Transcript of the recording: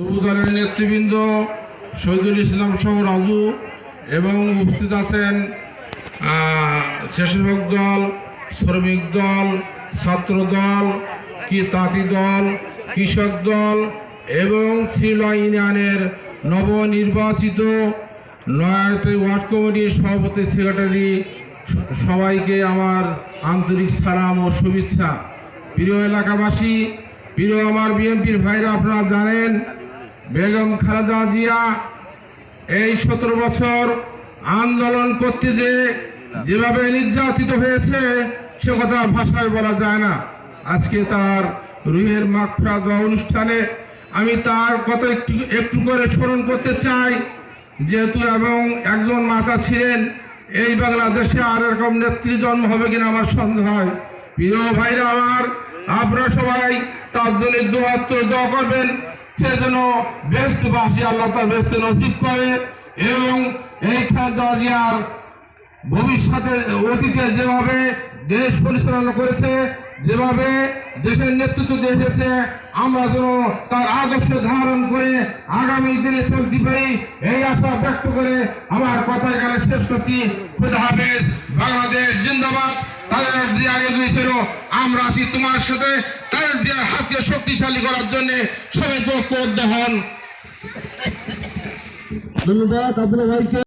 তবু দলের নেতৃবৃন্দ শহীদুল ইসলাম সহ রাজু এবং উপস্থিত আছেন স্বেচ্ছাসেবক দল, শ্রমিক দল, ছাত্র দল, কি তাঁতি দল, কৃষক দল এবং শ্রীলা ইউনিয়নের নবনির্বাচিত নয়াটি ওয়ার্ড কমিটির সভাপতি সেক্রেটারি সবাইকে আমার আন্তরিক সালাম ও শুভেচ্ছা। প্রিয় এলাকাবাসী, প্রিয় আমার বিএনপির ভাইরা আপনারা জানেন বেগম খালেদা জিয়া, এই সতেরো বছর আন্দোলন করতে যে যেভাবে নির্যাতিত হয়েছে, সে কথা ভাষায় বলা যায় না। আজকে তার রুহের মাগফিরাত বা অনুষ্ঠানে আমি তার কথা একটু একটু করে স্মরণ করতে চাই, যেহেতু এবং একজন মাতা ছিলেন, এই বাংলাদেশে আর এরকম নেত্রী জন্ম হবে কিনা আমার সন্দেহ হয়। প্রিয় ভাইরা আমার, আপনারা সবাই তার জন্য দুমাত্র দোয়া করবেন। সে যেন বেস্ট বাসী আল্লাহ তার বেস্ট নসিব করে এবং এই জিয়ার ভবিষ্যতে অতীতে যেভাবে দেশ পরিচালনা করেছে, যেভাবে দেশের নেতৃত্ব দিয়েছে আমরা যেন তার আদর্শ ধারণ করে আগামী দিনে চলতে পারি, এই আশা ব্যক্ত করে আমার কথা এখানে শেষ করছি। খুদা হাফেজ, বাংলাদেশ জিন্দাবাদ। তাদের আমরা আছি তোমার সাথে। তাদের দিয়ার হাতকে শক্তিশালী করার জন্য সবাই ঐক্যবদ্ধ হন। ধন্যবাদ আপনার ভাইকে।